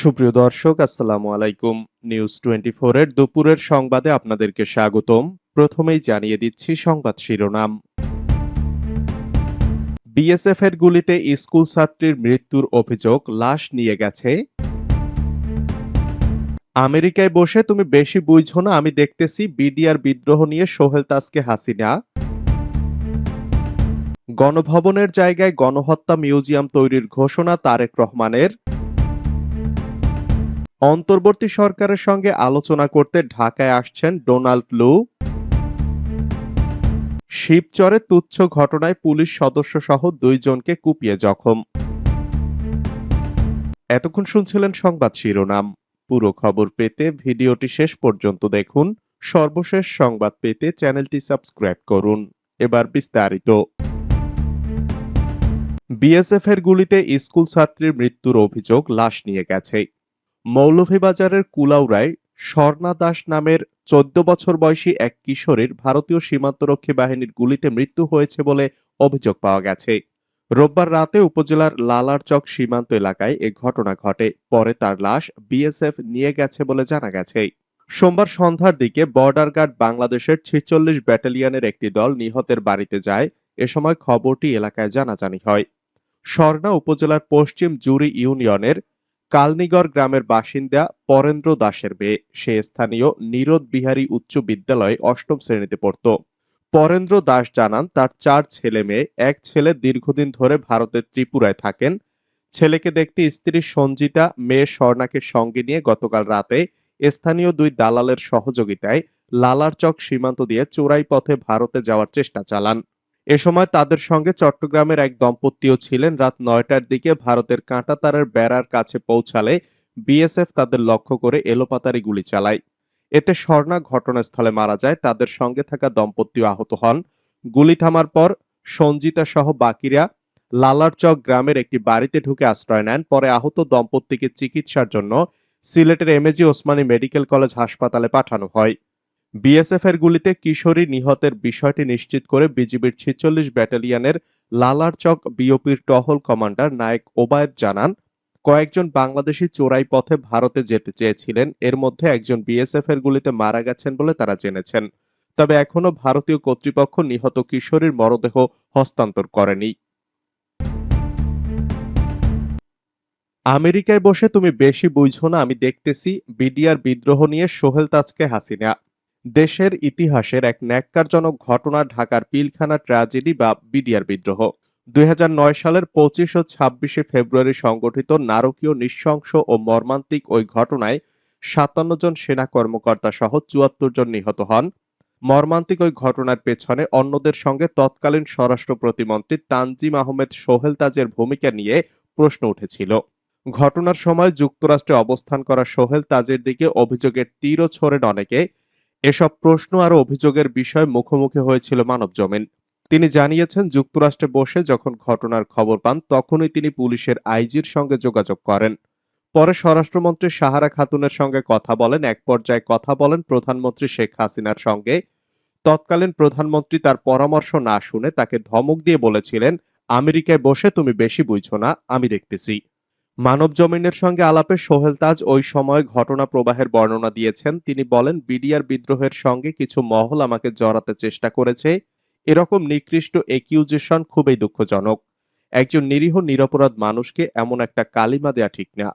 সুপ্রিয় দর্শক, আসসালামু আলাইকুম। নিউজ টোয়েন্টি এর দুপুরের সংবাদে আপনাদেরকে স্বাগতম। প্রথমেই জানিয়ে দিচ্ছি সংবাদ শিরোনাম। বিএসএফ এর গুলিতে স্কুল ছাত্রীর মৃত্যুর অভিযোগ, লাশ নিয়ে গেছে। আমেরিকায় বসে তুমি বেশি বুঝছ না, আমি দেখতেছি বিডিআর বিদ্রোহ নিয়ে সোহেল তাজকে হাসিনা। গণভবনের জায়গায় গণহত্যা মিউজিয়াম তৈরির ঘোষণা তারেক রহমানের। অন্তর্বর্তী সরকারের সঙ্গে আলোচনা করতে ঢাকায় আসছেন ডোনাল্ড লু। শিবচরে তুচ্ছ ঘটনায় পুলিশ সদস্য সহ দুইজনকে কুপিয়ে জখম। এতক্ষণ শুনছিলেন সংবাদ শিরোনাম। পুরো খবর পেতে ভিডিওটি শেষ পর্যন্ত দেখুন। সর্বশেষ সংবাদ পেতে চ্যানেলটি সাবস্ক্রাইব করুন। এবার বিস্তারিত। বিএসএফ এর গুলিতে স্কুল ছাত্রীর মৃত্যুর অভিযোগ লাশ নিয়ে গেছে। মৌলভীবাজারের কুলাউড়ায় স্বর্ণা দাস নামের চোদ্দ বছর বয়সী এক কিশোরীর ভারতীয় সীমান্তরক্ষী বাহিনীর গুলিতে মৃত্যু হয়েছে বলে অভিযোগ পাওয়া গেছে। রোববার রাতে উপজেলার লালারচক সীমান্ত এলাকায় এ ঘটনা ঘটে। পরে তার লাশ বিএসএফ নিয়ে গেছে বলে জানা গেছে। সোমবার সন্ধ্যার দিকে বর্ডার গার্ড বাংলাদেশের ছেচল্লিশ ব্যাটালিয়নের একটি দল নিহতের বাড়িতে যায়। এ সময় খবরটি এলাকায় জানাজানি হয়। স্বর্ণা উপজেলার পশ্চিম জুরি ইউনিয়নের কালনিগড় গ্রামের বাসিন্দা পরেন্দ্র দাসের মেয়ে। সে স্থানীয় নীরদ বিহারী উচ্চ বিদ্যালয়ে অষ্টম শ্রেণীতে পড়ত। পরেন্দ্র দাস জানান, তার চার ছেলে মেয়ে, এক ছেলে দীর্ঘদিন ধরে ভারতের ত্রিপুরায় থাকেন। ছেলেকে দেখতে স্ত্রী সঞ্জিতা, মেয়ে স্বর্ণাকে সঙ্গে নিয়ে গতকাল রাতে স্থানীয় দুই দালালের সহযোগিতায় লালারচক সীমান্ত দিয়ে চোরাই পথে ভারতে যাওয়ার চেষ্টা চালান। এ সময় তাদের সঙ্গে চট্টগ্রামের এক দম্পতিও ছিলেন। রাত নয়টার দিকে ভারতের কাঁটাতারের বেড়ার কাছে পৌঁছালে বিএসএফ তাদের লক্ষ্য করে এলোপাতারি গুলি চালায়। এতে স্বর্ণা ঘটনাস্থলে মারা যায়। তাদের সঙ্গে থাকা দম্পতিও আহত হন। গুলি থামার পর সঞ্জিতা সহ বাকিরা লালারচক গ্রামের একটি বাড়িতে ঢুকে আশ্রয় নেন। পরে আহত দম্পতিকে চিকিৎসার জন্য সিলেটের এমএজি ওসমানী মেডিকেল কলেজ হাসপাতালে পাঠানো হয়। বিএসএফ এর গুলিতে কিশোরী নিহতের বিষয়টি নিশ্চিত করে বিজিবির ছেচল্লিশ ব্যাটালিয়নের লালারচক বিওপির টহল কমান্ডার নায়ক ওবায়দ জানান, কয়েকজন বাংলাদেশি চোরাই পথে ভারতে যেতে চেয়েছিলেন, এর মধ্যে একজন বিএসএফ এর গুলিতে মারা গেছেন বলে তারা জেনেছেন। তবে এখনও ভারতীয় কর্তৃপক্ষ নিহত কিশোরীর মরদেহ হস্তান্তর করেনি। আমেরিকায় বসে তুমি বেশি বুঝছ না, আমি দেখতেছি, বিডিআর বিদ্রোহ নিয়ে সোহেল তাজকে হাসিনা। দেশের ইতিহাসের এক ন্যাক্কারজনক ঘটনা ঢাকার পিলখানা ট্র্যাজেডি বা বিডিআর বিদ্রোহ। দুই সালের পঁচিশ ও ছাব্বিশে ফেব্রুয়ারি সংগঠিত নারকীয় নৃশংস ও মর্মান্তিক ওই ঘটনায় সাতান্ন জন সেনা কর্মকর্তা সহ চুয়াত্তর জন নিহত হন। মর্মান্তিক ওই ঘটনার পেছনে অন্যদের সঙ্গে তৎকালীন স্বরাষ্ট্র প্রতিমন্ত্রী তানজিম আহমেদ সোহেল তাজের ভূমিকা নিয়ে প্রশ্ন উঠেছিল। ঘটনার সময় যুক্তরাষ্ট্রে অবস্থান করা সোহেল তাজের দিকে অভিযোগের তীরও ছোড়েন অনেকে। এসব প্রশ্ন আর অভিযোগের বিষয় মুখোমুখি হয়েছিল মানব জমিন। তিনি জানিয়েছেন, যুক্তরাষ্ট্রে বসে যখন ঘটনার খবর পান, তখনই তিনি পুলিশের আইজির সঙ্গে যোগাযোগ করেন। পরে স্বরাষ্ট্রমন্ত্রী সাহারা খাতুনের সঙ্গে কথা বলেন। এক পর্যায়ে কথা বলেন প্রধানমন্ত্রী শেখ হাসিনার সঙ্গে। তৎকালীন প্রধানমন্ত্রী তার পরামর্শ না শুনে তাকে ধমক দিয়ে বলেছিলেন, আমেরিকায় বসে তুমি বেশি বুঝছ না, আমি দেখতেছি। মানব জমিনের সঙ্গে আলাপে সোহেল তাজ ওই সময় ঘটনা প্রবাহের বর্ণনা দিয়েছেন। তিনি বলেন, বিডিআর বিদ্রোহের সঙ্গে কিছু মহল আমাকে জড়াতে চেষ্টা করেছে। এরকম নিকৃষ্ট একিউজেশন খুবই দুঃখজনক। একজন নিরীহ, নিরপরাধ মানুষকে এমন একটা কালিমা দেয়া ঠিক না।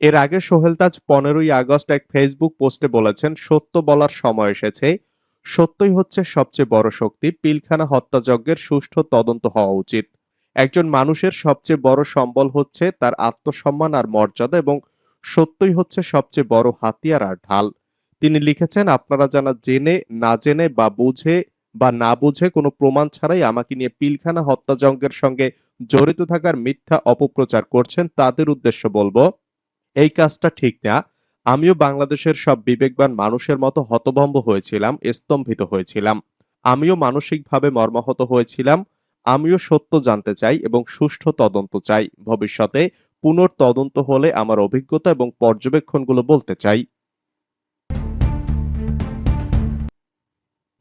এর আগে সোহেল তাজ পনেরোই আগস্ট এক ফেসবুক পোস্টে বলেছেন, সত্য বলার সময় এসেছে। সত্যই হচ্ছে সবচেয়ে বড় শক্তি। পিলখানা হত্যাযজ্ঞের সুষ্ঠু তদন্ত হওয়া উচিত। একজন মানুষের সবচেয়ে বড় সম্বল হচ্ছে তার আত্মসম্মান আর মর্যাদা এবং সত্যই হচ্ছে সবচেয়ে বড় হাতিয়ার আর ঢাল। তিনি লিখেছেন, আপনারা জানা জেনে, না জেনে বা বুঝে বা না বুঝে কোনো প্রমাণ ছাড়াই আমাকে নিয়ে পিলখানা হত্যাযজ্ঞের সঙ্গে জড়িত থাকার মিথ্যা অপপ্রচার করছেন, তাদের উদ্দেশ্য বলব, এই কাজটা ঠিক না। আমিও বাংলাদেশের সব বিবেকবান মানুষের মতো হতভম্ব হয়েছিলাম, স্তম্ভিত হয়েছিলাম। আমিও মানসিকভাবে মর্মাহত হয়েছিলাম আমিও সত্য জানতে চাই এবং সুষ্ঠু তদন্ত চাই। ভবিষ্যতে পুনর্তদন্ত হলে আমার অভিজ্ঞতা এবং পর্যবেক্ষণগুলো বলতে চাই।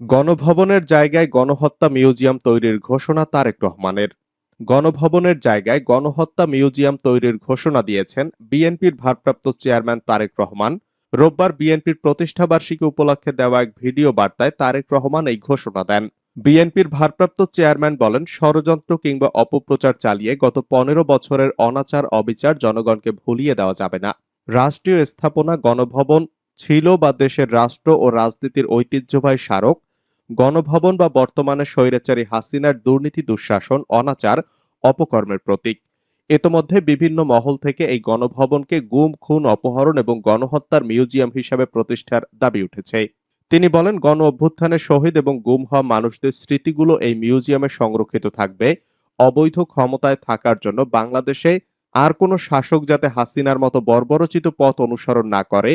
গণভবনের জায়গায় গণহত্যা মিউজিয়াম তৈরির ঘোষণা তারেক রহমানের। গণভবনের জায়গায় গণহত্যা মিউজিয়াম তৈরির ঘোষণা দিয়েছেন বিএনপির ভারপ্রাপ্ত চেয়ারম্যান তারেক রহমান। রোববার বিএনপির প্রতিষ্ঠাবার্ষিকী উপলক্ষে দেওয়া এক ভিডিও বার্তায় তারেক রহমান এই ঘোষণা দেন। বিএনপির ভারপ্রাপ্ত চেয়ারম্যান বলেন, ষড়যন্ত্র কিংবা অপপ্রচার চালিয়ে গত পনেরো বছরের অনাচার অবিচার জনগণকে ভুলিয়ে দেওয়া যাবে না। রাষ্ট্রীয় স্থাপনা, গণভবন ছিল বা দেশের রাষ্ট্র ও রাজনীতির ঐতিহ্যবাহী স্মারক। গণভবন বা বর্তমানে স্বৈরাচারী হাসিনার দুর্নীতি, দুঃশাসন, অনাচার, অপকর্মের প্রতীক। ইতোমধ্যে বিভিন্ন মহল থেকে এই গণভবনকে গুম, খুন, অপহরণ এবং গণহত্যার মিউজিয়াম হিসাবে প্রতিষ্ঠার দাবি উঠেছে। তিনি বলেন, গণ অভ্যুত্থানে শহীদ এবং গুম হওয়া মানুষদের স্মৃতিগুলো এই মিউজিয়ামে সংরক্ষিত থাকবে। অবৈধ ক্ষমতায় থাকার জন্য বাংলাদেশে আর কোনো শাসক যাতে হাসিনার মতো বর্বরচিত পথ অনুসরণ না করে,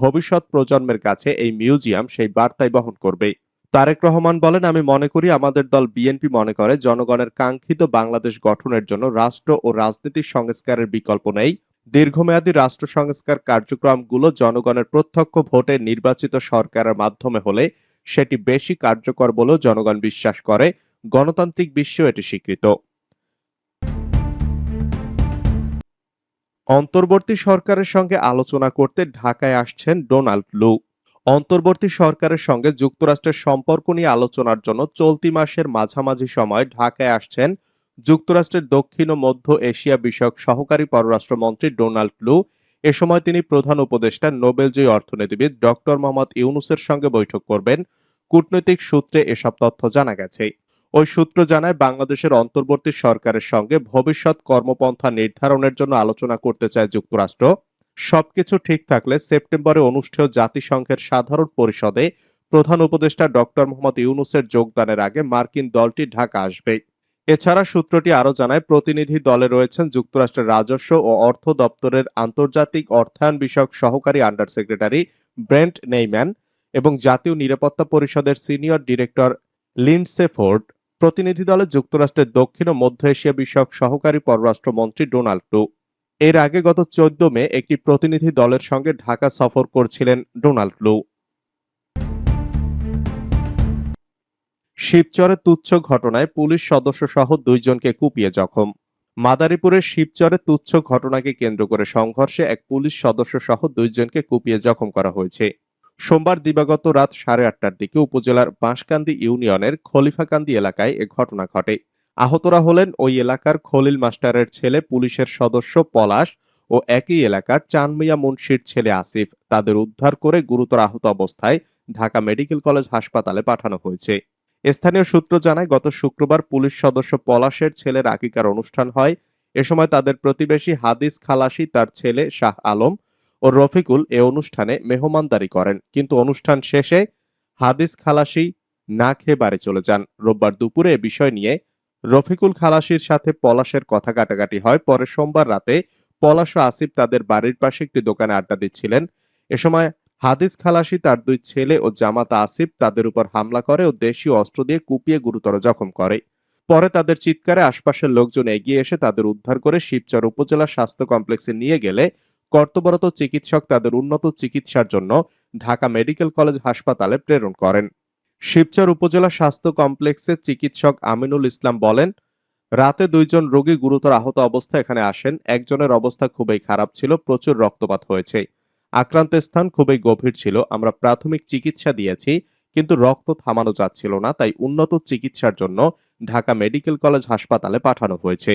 ভবিষ্যৎ প্রজন্মের কাছে এই মিউজিয়াম সেই বার্তাই বহন করবে। তারেক রহমান বলেন, আমি মনে করি আমাদের দল বিএনপি মনে করে, জনগণের কাঙ্ক্ষিত বাংলাদেশ গঠনের জন্য রাষ্ট্র ও রাজনীতির সংস্কারের বিকল্প নেই। দীর্ঘমেয়াদী রাষ্ট্র সংস্কার কার্যক্রমগুলো জনগণের প্রত্যক্ষ ভোটে নির্বাচিত সরকারের মাধ্যমে হলে সেটি বেশি কার্যকর বলেও জনগণ বিশ্বাস করে। গণতান্ত্রিক বিশ্ব এটি স্বীকৃত। অন্তর্বর্তী সরকারের সঙ্গে আলোচনা করতে ঢাকায় আসছেন ডোনাল্ড লু। অন্তর্বর্তী সরকারের সঙ্গে যুক্তরাষ্ট্রের সম্পর্ক নিয়ে আলোচনার জন্য চলতি মাসের মাঝামাঝি সময় ঢাকায় আসছেন যুক্তরাষ্ট্রের দক্ষিণ ও মধ্য এশিয়া বিষয়ক সহকারী পররাষ্ট্রমন্ত্রী ডোনাল্ড লু এ সময় তিনি প্রধান উপদেষ্টা নোবেলজয়ী অর্থনীতিবিদ ডক্টর মোহাম্মদ ইউনুসের সঙ্গে বৈঠক করবেন। কূটনৈতিক সূত্রে এসব তথ্য জানা গেছে। ওই সূত্র জানায়, বাংলাদেশের অন্তর্বর্তী সরকারের সঙ্গে ভবিষ্যৎ কর্মপন্থা নির্ধারণের জন্য আলোচনা করতে চায় যুক্তরাষ্ট্র। সবকিছু ঠিক থাকলে সেপ্টেম্বরে অনুষ্ঠেয় জাতিসংঘের সাধারণ পরিষদে প্রধান উপদেষ্টা ডক্টর মোহাম্মদ ইউনুসের যোগদানের আগে মার্কিন দলটি ঢাকা আসবে। এছাড়া সূত্রটি আরও জানায়, প্রতিনিধি দলে রয়েছেন যুক্তরাষ্ট্রের রাজস্ব ও অর্থ দপ্তরের আন্তর্জাতিক অর্থায়ন বিষয়ক সহকারী আন্ডার সেক্রেটারি ব্রেন্ট নেইম্যান এবং জাতীয় নিরাপত্তা পরিষদের সিনিয়র ডিরেক্টর লিন্ডসে ফোর্ড, প্রতিনিধি দলে যুক্তরাষ্ট্রের দক্ষিণ ও মধ্য এশিয়া বিষয়ক সহকারী পররাষ্ট্রমন্ত্রী ডোনাল্ড টু এর আগে গত চোদ্দ মে একটি প্রতিনিধি দলের সঙ্গে ঢাকা সফর করছিলেন ডোনাল্ড লু শিবচরে তুচ্ছ ঘটনায় পুলিশ সদস্য সহ দুইজনকে কুপিয়ে জখম। মাদারীপুরের শিবচরে তুচ্ছ ঘটনাকে কেন্দ্র করে সংঘর্ষে এক পুলিশ সদস্য সহ দুইজনকে কুপিয়ে জখম করা হয়েছে। সোমবার দিবাগত রাত সাড়ে আটটার দিকে উপজেলার বাঁশকান্দি ইউনিয়নের খলিফাকান্দি এলাকায় এ ঘটনা ঘটে। আহতরা হলেন ওই এলাকার খলিল মাস্টারের ছেলে পুলিশের সদস্য পলাশ ও একই এলাকার চানমিয়া মুন্সির ছেলে আসিফ। তাদের উদ্ধার করে গুরুতর আহত অবস্থায় ঢাকা মেডিকেল কলেজ হাসপাতালে পাঠানো হয়েছে। স্থানীয় সূত্র জানায়, গত শুক্রবার পুলিশ সদস্য পলাশের ছেলের আকিকার অনুষ্ঠান হয়। এ সময় তাদের প্রতিবেশী হাদিস খালাসি, তার ছেলে শাহ আলম ও রফিকুল এ অনুষ্ঠানে মেহমানদারি করেন। কিন্তু অনুষ্ঠান শেষে হাদিস খালাসি না খেয়ে বাড়ি চলে যান। রোববার দুপুরে এ বিষয় নিয়ে রফিকুল খালাসির সাথে পলাশের কথা কাটাকাটি হয়। পরে সোমবার রাতে পলাশ ও আসিফ তাদের বাড়ির পাশে একটি দোকানে আড্ডা দিচ্ছিলেন। এ সময় হাদিস খালাসি তার দুই ছেলে ও জামাত আসিফ তাদের উপর হামলা করে ও দেশীয় অস্ত্র দিয়ে কুপিয়ে গুরুতর জখম করে। পরে তাদের চিৎকারে আশপাশের লোকজন এগিয়ে এসে তাদের উদ্ধার করে শিবচর উপজেলা স্বাস্থ্য কমপ্লেক্সে নিয়ে গেলে কর্তব্যরত চিকিৎসক তাদের উন্নত চিকিৎসার জন্য ঢাকা মেডিকেল কলেজ হাসপাতালে প্রেরণ করেন। শিবচর উপজেলা স্বাস্থ্য কমপ্লেক্সের চিকিৎসক আমিনুল ইসলাম বলেন, রাতে দুইজন রোগী গুরুতর আহত অবস্থায় এখানে আসেন, একজনের অবস্থা খুবই খারাপ ছিল, প্রচুর রক্তপাত হয়েছে। আক্রান্ত স্থান খুবই গভীর ছিল। আমরা প্রাথমিক চিকিৎসা দিয়েছি, কিন্তু রক্ত থামানো যাচ্ছিল না, তাই উন্নত চিকিৎসার জন্য ঢাকা মেডিকেল কলেজ হাসপাতালে পাঠানো হয়েছে।